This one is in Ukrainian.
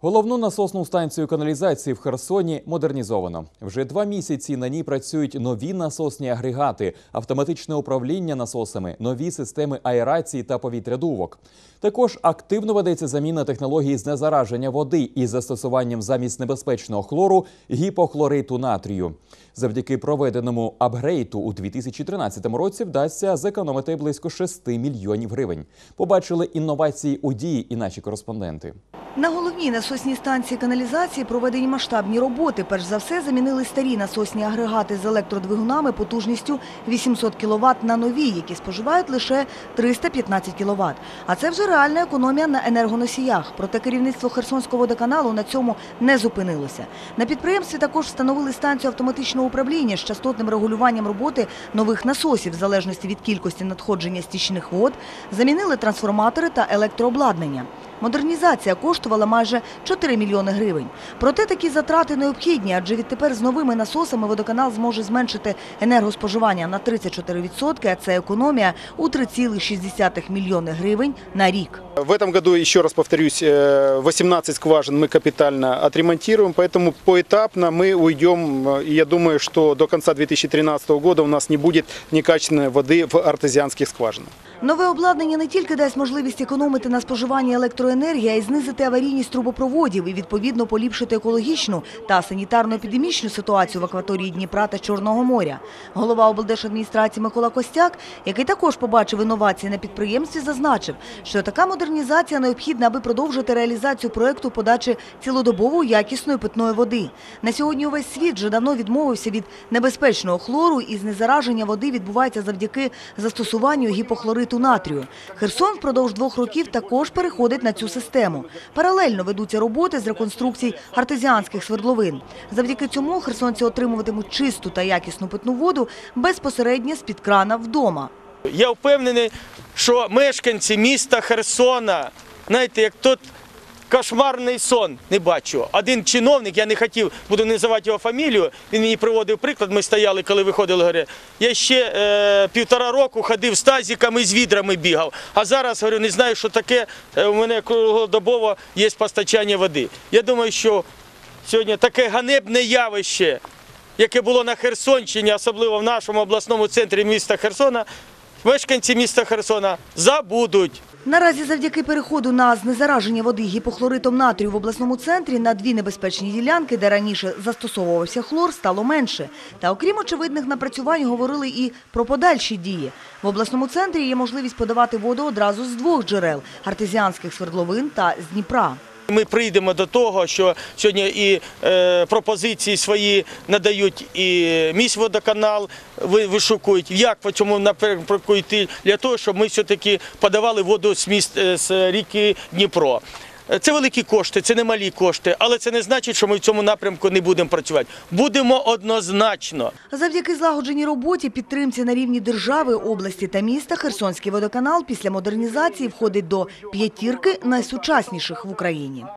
Головну насосну станцію каналізації в Херсоні модернізовано. Вже два місяці на ній працюють нові насосні агрегати, автоматичне управління насосами, нові системи аерації та повітрядувок. Також активно ведеться заміна технології знезараження води із застосуванням замість небезпечного хлору гіпохлориту натрію. Завдяки проведеному апгрейту у 2013 році вдасться зекономити близько 6 мільйонів гривень. Побачили інновації у дії і наші кореспонденти. На головній насосній станції каналізації проведені масштабні роботи. Перш за все замінили старі насосні агрегати з електродвигунами потужністю 800 кВт на нові, які споживають лише 315 кВт. А це вже реальна економія на енергоносіях. Проте керівництво Херсонського водоканалу на цьому не зупинилося. На підприємстві також встановили станцію автоматичного управління з частотним регулюванням роботи нових насосів в залежності від кількості надходження стічних вод, замінили трансформатори та електрообладнання. Модернізація коштувала майже 4 мільйони гривень. Проте такі затрати необхідні, адже відтепер з новими насосами водоканал зможе зменшити енергоспоживання на 34%, а це економія у 3,6 мільйони гривень на рік. В этом году, еще раз повторюсь, э, 18 скважин мы капитально отремонтируем, поэтому поэтапно мы уйдем, э, и я думаю, что до конца 2013 года у нас не будет некачественной воды в артезианских скважинах. Нове обладнання не тільки дасть можливість економити на споживанні електроенергії, а й знизити аварійність трубопроводів і відповідно поліпшити екологічну та санітарно-епідемічну ситуацію в акваторії Дніпра та Чорного моря. Голова облдержадміністрації Микола Костяк, який також побачив інновації на підприємстві, зазначив, що така модернізація необхідна, аби продовжити реалізацію проекту подачі цілодобової якісної питної води. На сьогодні увесь світ вже давно відмовився від небезпечного хлору і знезараження води відбувається завдяки застосуванню гіпохлориту натрію. Херсон впродовж двох років також переходить на цю систему. Паралельно ведуться роботи з реконструкцій артезіанських свердловин. Завдяки цьому херсонці отримуватимуть чисту та якісну питну воду безпосередньо з-під крана вдома. Я впевнений, що мешканці міста Херсона, знаєте, як тот кошмарний сон, не бачу. Один чиновник, я не хотів, буду називати його фамілію, він мені приводив приклад, ми стояли, коли виходили, говорить, я ще е, півтора року ходив з тазиками, з відрами бігав, а зараз, говорю, не знаю, що таке, е, у мене круглодобово є постачання води. Я думаю, що сьогодні таке ганебне явище, яке було на Херсонщині, особливо в нашому обласному центрі міста Херсона, мешканці міста Херсона забудуть. Наразі завдяки переходу на знезараження води гіпохлоритом натрію в обласному центрі на дві небезпечні ділянки, де раніше застосовувався хлор, стало менше. Та окрім очевидних напрацювань, говорили і про подальші дії. В обласному центрі є можливість подавати воду одразу з двох джерел – артезіанських свердловин та з Дніпра. Ми прийдемо до того, що сьогодні і е, пропозиції свої надають і міськводоканал ви- вишукують, як по цьому напрямку йти, для того, щоб ми все-таки подавали воду з, міст, е, з ріки Дніпро. Це великі кошти, це не малі кошти, але це не значить, що ми в цьому напрямку не будемо працювати. Будемо однозначно. Завдяки злагодженій роботі, підтримці на рівні держави, області та міста, Херсонський водоканал після модернізації входить до п'ятірки найсучасніших в Україні.